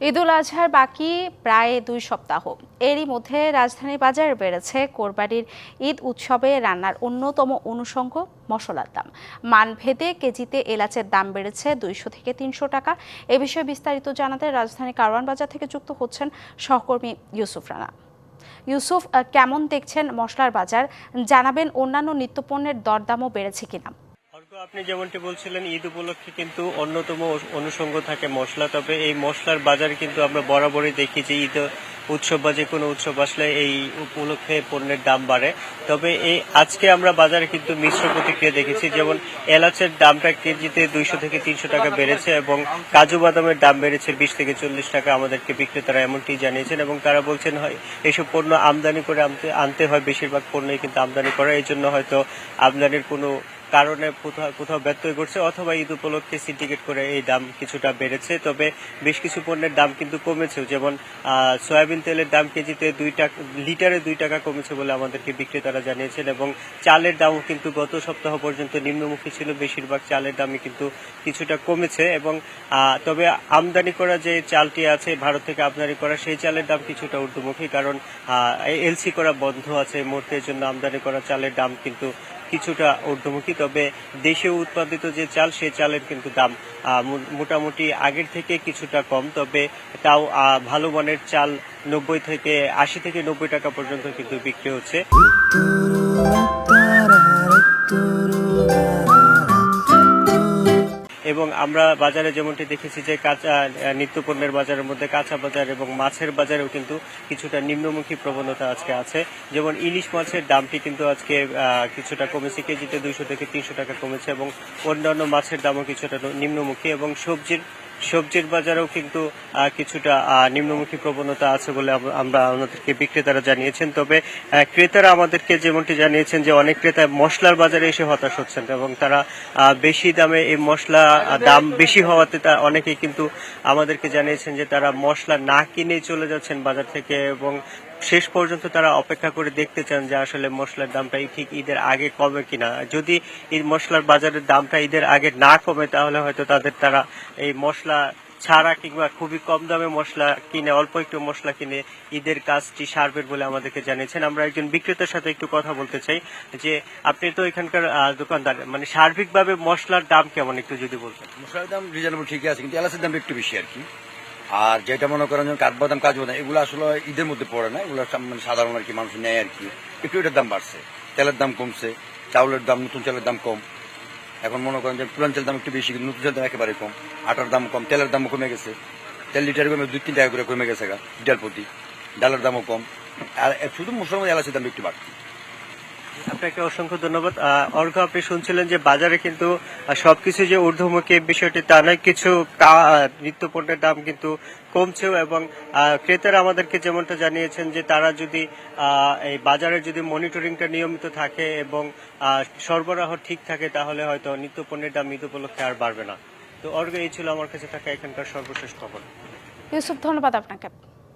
ঈদুল আজহার বাকি প্রায় দুই সপ্তাহ। এরই মধ্যে রাজধানী বাজারে বেড়েছে কোরবানির ঈদ উৎসবে রান্নার অন্যতম অনুষঙ্গ মশলার দাম। মানভেদে কেজিতে এলাচের দাম বেড়েছে দুইশো থেকে তিনশো টাকা। এ বিষয়ে বিস্তারিত জানাতে রাজধানী কারওয়ান বাজার থেকে যুক্ত হচ্ছেন সহকর্মী ইউসুফ রানা। ইউসুফ কেমন দেখছেন মশলার বাজার? জানাবেন অন্যান্য নিত্যপণ্যের দরদামও বেড়েছে কিনা? আপনি যেমনটি বলছিলেন, ঈদ উপলক্ষে কিন্তু অন্যতম অনুষঙ্গ থাকে মশলা। তবে এই মশলার বাজার কিন্তু আমরা বরাবরই দেখি যে ঈদ উৎসব বা যে কোনো উৎসব আসলে এই উপলক্ষে পণ্যের দাম বাড়ে। তবে এই আজকে আমরা বাজারে কিন্তু মিশ্র প্রতিক্রিয়া দেখেছি, যেমন এলাচের দামটা কেজিতে দুইশো থেকে তিনশো টাকা বেড়েছে এবং কাজু বাদামের দাম বেড়েছে বিশ থেকে চল্লিশ টাকা আমাদেরকে বিক্রেতারা এমনটি জানিয়েছেন এবং তারা বলছেন, হয় এইসব পণ্য আমদানি করে আনতে হয়, বেশিরভাগ পণ্যই কিন্তু আমদানি করা এই জন্য হয়তো আমদানির কোনো কারণে কোথাও কোথাও ব্যত্যয় ঘটছে অথবা ঈদ উপলক্ষে সিন্ডিকেট করে এই দাম কিছুটা বেড়েছে। তবে বেশ কিছু পণ্যের দাম কিন্তু কমেছেও। যেমন সয়াবিন তেলের দাম কেজিতে দুই টাকা লিটারে দুই টাকা কমেছে বলে আমাদেরকে বিক্রেতারা জানিয়েছেন এবং চালের দামও কিন্তু গত সপ্তাহ পর্যন্ত নিম্নমুখী ছিল। বেশিরভাগ চালের দামই কিন্তু কিছুটা কমেছে এবং তবে আমদানি করা যে চালটি আছে, ভারত থেকে আমদানি করা সেই চালের দাম কিছুটা ঊর্ধ্বমুখী। কারণ এলসি করা বন্ধ আছে এই মুহূর্তে এর জন্য আমদানি করা চালের দাম কিন্তু কিছুটা ঊর্ধ্বমুখী, তবে দেশে উৎপাদিত যে চাল, সে চালের কিন্তু দাম মোটামুটি আগের থেকে কিছুটা কম, তবে তাও ভালো মানের চাল নব্বই থেকে আশি থেকে নব্বই টাকা পর্যন্ত কিন্তু বিক্রি হচ্ছে। এবং আমরা বাজারে যেমনটি দেখেছি যে কাঁচা নিত্যপণ্যের বাজারের মধ্যে কাঁচা বাজার এবং মাছের বাজারেও কিন্তু কিছুটা নিম্নমুখী প্রবণতা আজকে আছে। যেমন ইলিশ মাছের দামটি কিন্তু আজকে কিছুটা কমেছে। কেজিতে দুইশো থেকে তিনশো টাকা কমেছে এবং অন্যান্য মাছের দামও কিছুটা নিম্নমুখী এবং সবজির সবজির বাজারেও কিন্তু কিছুটা নিম্নমুখী প্রবণতা আছে বলে আমরা আমাদেরকে বিক্রেতারা জানিয়েছেন। তবে ক্রেতারা আমাদেরকে যেমনটি জানিয়েছেন যে, অনেক ক্রেতা মশলার বাজারে এসে হতাশ হচ্ছেন এবং তারা বেশি দামে এই মশলা দাম বেশি হওয়াতে তা অনেকেই কিন্তু আমাদেরকে জানিয়েছেন যে, তারা মশলা না কিনে চলে যাচ্ছেন বাজার থেকে এবং শেষ পর্যন্ত তারা অপেক্ষা করে দেখতে চান যে আসলে মশলার দামটা ঠিক ঈদের আগে কমে কিনা। যদি এই মশলার বাজারের দামটা ঈদের আগে না কমে, তাহলে হয়তো তাদের তারা এই মশলা ছাড়া কিংবা খুবই কম দামে মশলা কিনে, অল্প একটু মশলা কিনে ঈদের কাজটি সারবেন বলে আমাদেরকে জানিয়েছেন। আমরা একজন বিক্রেতার সাথে একটু কথা বলতে চাই যে আপনি তো এখানকার দোকানদার মানে সার্বিকভাবে মশলার দাম কেমন একটু যদি বলতেন? মশলার দাম রিজনেবল ঠিকই আছে, কিন্তু এলাচের দাম একটু বেশি আর কি। আর যেটা মনে করেন কাঠবাদাম কাজু বাদাম, এগুলো আসলে ঈদের মধ্যে পড়ে না। এগুলো মানে সাধারণ আর কি মানুষ নেয় আর কি। একটু এটার দাম বাড়ছে। তেলের দাম কমছে। চাউলের দাম, নতুন চালের দাম কম। এখন মনে করেন যে পুরান চালের দাম একটু বেশি, কিন্তু নতুন চালের দাম একেবারে কম। আটার দাম কম, তেলের দামও কমে গেছে। তেল লিটার কমে দুই, তিন টাকা করে কমে গেছে গা লিটার প্রতি। ডালের দামও কম। আর শুধু মুসলমান এলাচের দাম একটু বাড়তি আপনাকে অসংখ্য ধন্যবাদ। অর্ঘ আপনি শুনছিলেন যে বাজারে কিন্তু সবকিছু যে ঊর্ধ্বমুখী বিষয়টি তা নয়, কিছু কা- নিত্যপণ্যের দাম কিন্তু কমছেও এবং ক্রেতারা আমাদেরকে যেমনটা জানিয়েছেন যে তারা যদি এই বাজারের যদি মনিটরিংটা নিয়মিত থাকে এবং সরবরাহ ঠিক থাকে, তাহলে হয়তো নিত্যপণ্যের দাম ঈদ উপলক্ষে আর বাড়বে না। তো অর্ঘ, এই ছিল আমার কাছে থাকা এখানকার সর্বশেষ খবর। ইউসুফ, ধন্যবাদ আপনাকে।